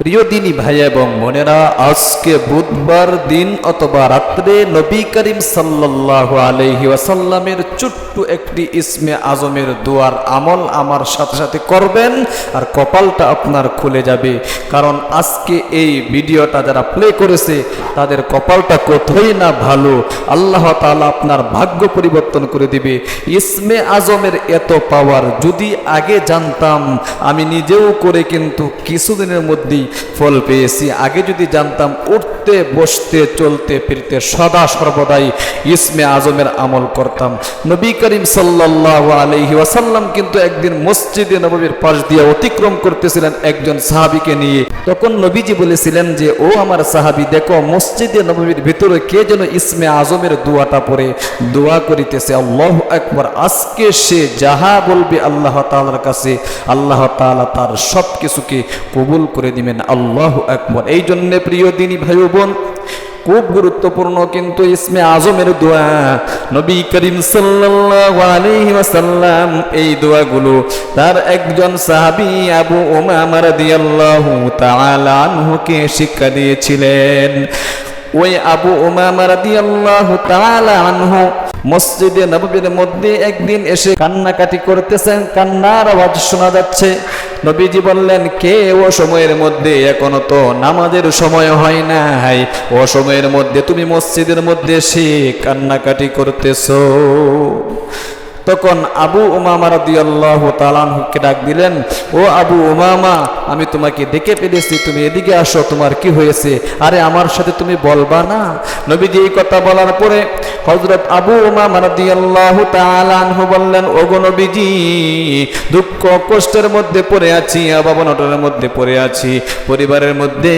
প্রিয় দিনী ভাই এবং মনেরা আজকে বুধবার দিন অথবা রাত্রে নবী করিম সাল্লাহ আলহি ওয়াসাল্লামের ছোট্ট একটি ইসমে আজমের দুয়ার আমল আমার সাথে সাথে করবেন আর কপালটা আপনার খুলে যাবে। কারণ আজকে এই ভিডিওটা যারা প্লে করেছে, তাদের কপালটা কোথায় না ভালো, আল্লাহ তালা আপনার ভাগ্য পরিবর্তন করে দিবে। ইসমে আজমের এত পাওয়ার যদি আগে জানতাম, আমি নিজেও করে কিন্তু কিছুদিনের মধ্যেই ফল পেয়েছি। আগে যদি জানতাম, উঠতে, বসতে, চলতে, ফিরতে সদা সর্বদাই ইসমে আজমের আমল করতাম। নবী করিম সাল্লাল্লাহু আলাইহি ওয়াসাল্লাম কিন্তু একদিন মসজিদে নববীর পাশ দিয়ে অতিক্রম করতেছিলেন একজন সাহাবীকে নিয়ে। তখন নবীজি বলেছিলেন যে, ও আমার সাহাবী, দেখো মসজিদে নববীর ভিতরে কে যেন ইসমে আজমের দোয়াটা পড়ে। দোয়া করিতেছে আল্লাহ একবার আজকে সে যাহা বলবে আল্লাহ তাআলার কাছে, আল্লাহ তাআলা তার সব কিছুকে কবুল করে দিবেন। আল্লাহ আকবর। এই জন্য প্রিয় দিনী ভাই বোন খুব গুরুত্বপূর্ণ কিন্তু ইসমে আজমের দোয়া। নবী করিম সাল্লাম এই দোয়াগুলো তার একজন সাহাবি আবু ওমা মারাদি আল্লাহ তালকে শিক্ষা দিয়েছিলেন। ওই আবু উমামা রাদিয়াল্লাহু তাআলা আনহু মসজিদে নববীর মধ্যে একদিন এসে কান্নাকাটি করতেছেন। কান্নার আওয়াজ শোনা যাচ্ছে। নবীজি বললেন, কে ও সময়ের মধ্যে? এখনও তো নামাজের সময় হয় নাই। ও সময়ের মধ্যে তুমি মসজিদের মধ্যে এসে কান্নাকাটি করতেছো। তখন আবু উমামা রাদিয়াল্লাহু তাআলাকে ডাক দিলেন, ও আবু উমামা, আমি তোমাকে ডেকে পেলেছি তুমি এদিকে আসো, তোমার কি হয়েছে? আরে আমার সাথে তুমি বলবা না? নবীজি এই কথা বলার পরে হযরত আবু উমামা রাদিয়াল্লাহু তাআলা আনহু বললেন ওগো নবীজি, দুঃখ কষ্টের মধ্যে পড়ে আছি অভাবনটনের মধ্যে পড়ে আছি, পরিবারের মধ্যে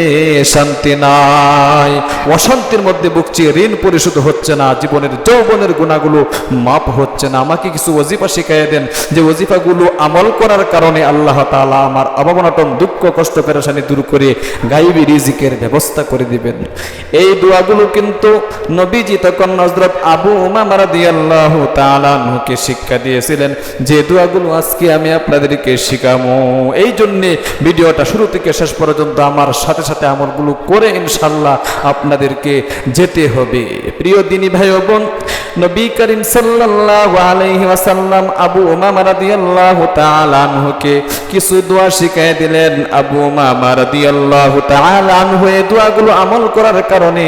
শান্তি নাই, অশান্তির মধ্যে ভুগছি, ঋণ পরিশোধ হচ্ছে না, জীবনের যৌবনের গুণাগুলো মাপ হচ্ছে না, আমাকে কিছু ওজিফা শিখাইয়ে দেন। যে ওজিফাগুলো আমল করার কারণে আল্লাহ তাআলা আমার অভাবনটন দুঃখ, কষ্ট, পেরেশানি দূর করে গাইবি রিজিকের ব্যবস্থা করে দিবেন। এই দোয়াগুলো কিন্তু নবীজি তখন হযরত আবু উমামা রাদিয়াল্লাহু তাআলা আনহুকে শিক্ষা দিয়েছিলেন, যে দোয়াগুলো আজকে আমি আপনাদেরকে শিখামো। এই জন্যে ভিডিওটা শুরু থেকে শেষ পর্যন্ত আমার সাথে সাথে আমলগুলো করে ইনশাল্লাহ আপনাদেরকে যেতে হবে। প্রিয় দিনী ভাই বোন, নবী করিম সাল্লাল্লাহু আলাইহি ওয়াসাল্লাম আবু উমামা রাদিয়াল্লাহু তাআলা আনহুকে কিছু দোয়া শিখিয়ে দিলেন। আবু উমামা রাদিয়াল্লাহু তাআলা আনহু এই দোয়াগুলো আমল করার কারণে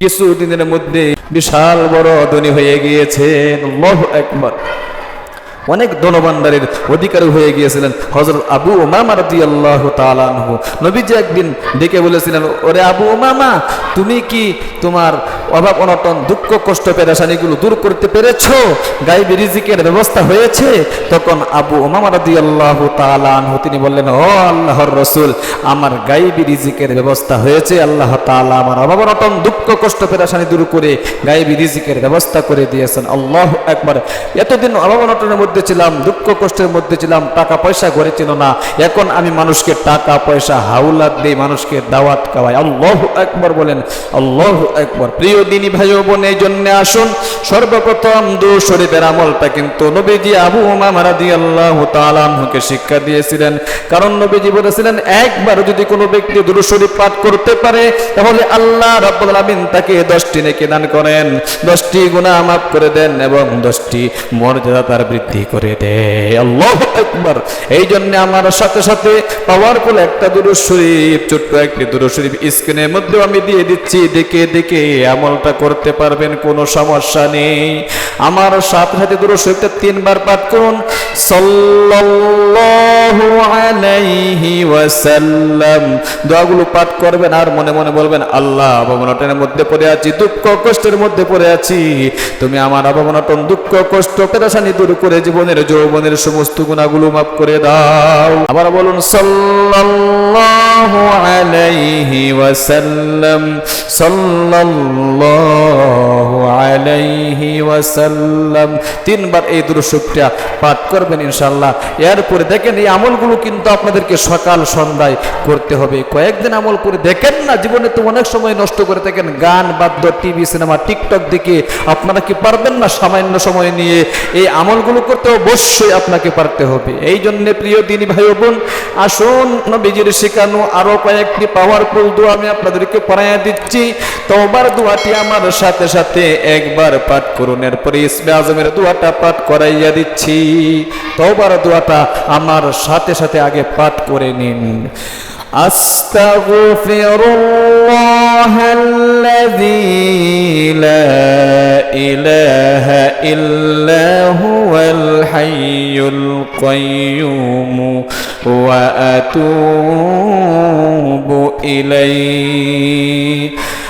কিছু দিনের মধ্যে বিশাল বড় ধনী হয়ে গিয়েছেন। আল্লাহু আকবার। অনেক ধনভাণ্ডারের অধিকারী হয়ে গিয়েছিলেন। হজরত আবু ওমামা রাজি আল্লাহ তালানহু নবীজি একদিন ডেকে বলেছিলেন, ওরে আবু ওমামা তুমি কি তোমার অভাব, অনটন, দুঃখ, কষ্ট, পেরেশানিগুলো দূর করতে পেরেছ, গাইবি রিজিকের ব্যবস্থা হয়েছে। তখন আবু ওমামা রাজি আল্লাহ তালানহু তিনি বললেন, ও আল্লাহর রসুল, আমার গাইবি রিজিকের ব্যবস্থা হয়েছে। আল্লাহ তাআলা আমার অভাব, অনটন, দুঃখ, কষ্ট, পেরেশানি দূর করে গাইবি রিজিকের ব্যবস্থা করে দিয়েছেন। আল্লাহ একবার এতদিন অভাব, অনটনের মধ্যে ছিলাম, দুঃখ, কষ্টের মধ্যে ছিলাম, টাকা, পয়সা ঘরে ছিল না। এখন আমি মানুষকে টাকা, পয়সা হাউলাত দিই, মানুষকে দাওয়াত খাওয়াই। আল্লাহ একবার বলেন, আল্লাহ একবার প্রিয় দিনী ভাই বোন, এই জন্য আসুন। সর্বপ্রথম দু শরীফের আমলটা কিন্তু নবীজি আবু উমামা রাদিয়াল্লাহু তাআলা আনহুকে শিক্ষা দিয়েছিলেন। কারণ নবীজি বলেছিলেন, একবার যদি কোনো ব্যক্তি দুরু শরীফ পাঠ করতে পারে, তাহলে আল্লাহ আলামিন তাকে 10টি নেকি দান করেন। 10টি গুনাহ মাফ করে দেন এবং 10টি মর্যাদা তার বৃদ্ধি করে দেয়। আল্লাহু আকবার। এই জন্য আমার সাথে সাথে পাওয়ারফুল একটা দুরু শরীফ, ছোট্ট একটি দুরু শরীফ স্ক্রিনের মধ্যে আমি দিয়ে দিচ্ছি। দেখে দেখে আমলটা করতে পারবেন, কোনো সমস্যা নেই। আমার সাথে সাথে দুরু শরীফটা তিনবার পাঠ করুন। দোয়াগুলো পাঠ করবেন আর মনে মনে বলবেন, আল্লাহ অবনটনের মধ্যে পড়ে আছি, দুঃখ কষ্টের মধ্যে পড়ে আছি। তুমি আমার অবনটন দুঃখ কষ্ট, পেরেশানি দূর করে জীবনের যৌবনের সমস্ত গুণাগুলো মাফ করে দাও। আবার বলুন, সাল্লাল্লাহু আলাইহি ওয়াসাল্লাম, সাল্লাল্লাহু সাল্লাল্লাহু আলাইহি ওয়াসাল্লাম তিনবার এই দুরূদটা পাঠ করবেন ইনশাআল্লাহ। এরপরে দেখেন এই আমলগুলো কিন্তু আপনাদেরকে সকাল সন্ধ্যায় করতে হবে। কয়েকদিন আমল করে দেখেন না, জীবনে তো অনেক সময় নষ্ট করে থাকেন। গান, বাদ্য, টিভি, সিনেমা, টিকটক দিকে আপনারা কি পারবেন না সামান্য সময় নিয়ে? এই আমলগুলো করতে অবশ্যই আপনাকে পারতে হবে। এই জন্য প্রিয় দিনী ভাই বোন, আসুন নবীজির শেখানো আরও কয়েকটি পাওয়ারফুল দোয়া আমি আপনাদেরকে পড়াইয়া দিচ্ছি। তোবার দোয়াটি আমার সাথে সাথে একবার পাঠ করুন। এরপরে ইসমে আজমের দোয়াটা পাঠ করাইয়া দিচ্ছি তোবার দোয়াটা আমার সাথে সাথে আগে পাঠ করে নিন أستغفر الله الذي لا إله إلا هو الحي القيوم وأتوب إليه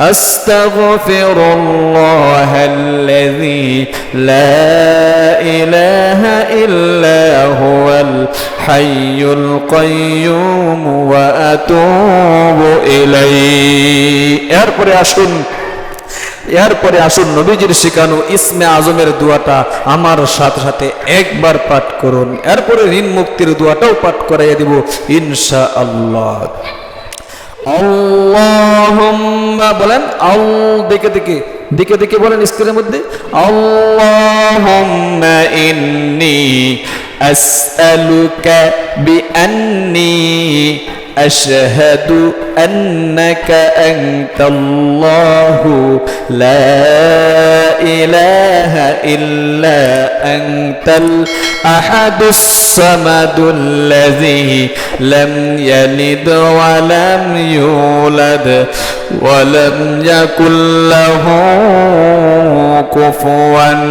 أستغفر الله الذي لا إله إلا هو الحي القيوم وأتوب إليه এরপরে আসুন এরপরে আসুন নবীজির শিখানো ইসমে আজমের দোয়াটা আমার সাথে সাথে একবার পাঠ করুন এরপরে ঋণ মুক্তির দোয়াটাও পাঠ করাইয়া দিব ইনশা আল্লাহ আল্লাহুম্মা বলেন আল দিকে দিকে দিকে দিকে বলেন স্ক্রিনের মধ্যে। আল্লাহুম্মা ইন্নী আসআলুকা বিআন্নি أشهد أنك أنت الله لا إله إلا أنت الأحد الصمد الذي لم يلد ولم يولد ولم يكن له কুফুয়ান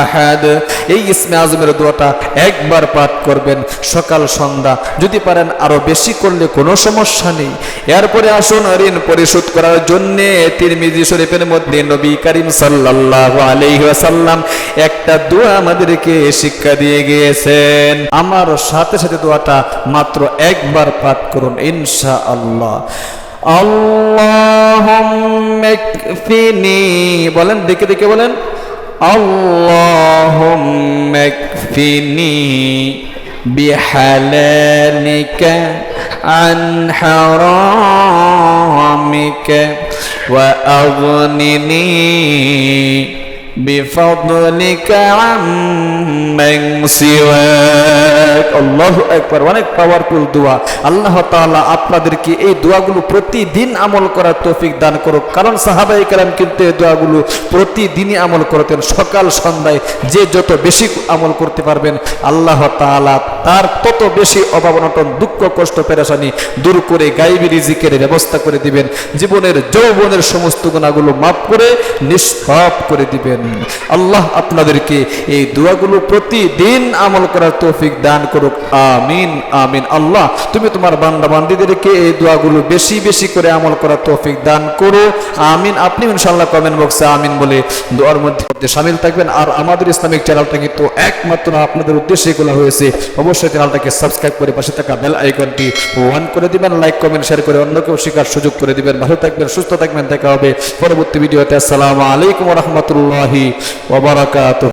আহাদ এই ইসমে আজমের দোয়াটা একবার পাঠ করবেন সকাল সন্ধ্যা যদি পারেন আরো বেশি করলে কোনো সমস্যা নেই এরপরে আসুন ঋণ পরিশোধ করার জন্য তিরমিজি শরীফের মধ্যে নবী করিম সাল্লাল্লাহু আলাইহি ওয়াসাল্লাম একটা দোয়া আমাদেরকে শিক্ষা দিয়ে গিয়েছেন আমার সাথে সাথে দোয়াটা মাত্র একবার পাঠ করুন ইনশাআল্লাহ اللهم اكفني বলেন দেখে দেখে বলেন اللهم اكفني بحلالك عن حرامك وأغنني بفضلك عمن سواك الله একবার অনেক পাওয়ারফুল দোয়া আল্লাহ তাআলা আপনাদেরকে এই দোয়াগুলো প্রতিদিন আমল করার তৌফিক দান করুক কারণ সাহাবাই কেরাম কিন্তু এই দোয়াগুলো প্রতিদিনই আমল করতেন সকাল সন্ধ্যায় যে যত বেশি আমল করতে পারবেন আল্লাহ তাআলা তার তত বেশি অভাব অনটন দুঃখ কষ্ট পেরেশানি দূর করে গাইবি রিজিকের ব্যবস্থা করে দিবেন জীবনের যৌবনের সমস্ত গুণাগুলো মাফ করে নিষ্পাপ করে দিবেন আল্লাহ আপনাদেরকে এই দোয়াগুলো প্রতিদিন আমল করার তৌফিক দান করুক। আমিন আমিন। আল্লাহ, তুমি তোমার বান্দা বান্দিদেরকে এই দোয়াগুলো বেশি বেশি করে আমল করার তৌফিক দান করো। আমিন। আপনি ইনশাআল্লাহ কমেন্ট বক্সে আমিন বলে দোয়ার মধ্যে সামিল থাকবেন। আর আমাদের ইসলামিক চ্যানেলটা কিন্তু একমাত্র আপনাদের উদ্দেশ্যে খোলা হয়েছে। অবশ্যই চ্যানেলটাকে সাবস্ক্রাইব করে পাশে থাকা বেল আইকনটি ওয়ান করে দিবেন। লাইক কমেন্ট শেয়ার করে অন্যকেও শেখার সুযোগ করে দিবেন। ভালো থাকবেন, সুস্থ থাকবেন। দেখা হবে পরবর্তী ভিডিওতে। আসসালামু আলাইকুম রহমতুল্লাহি ওবরাকাত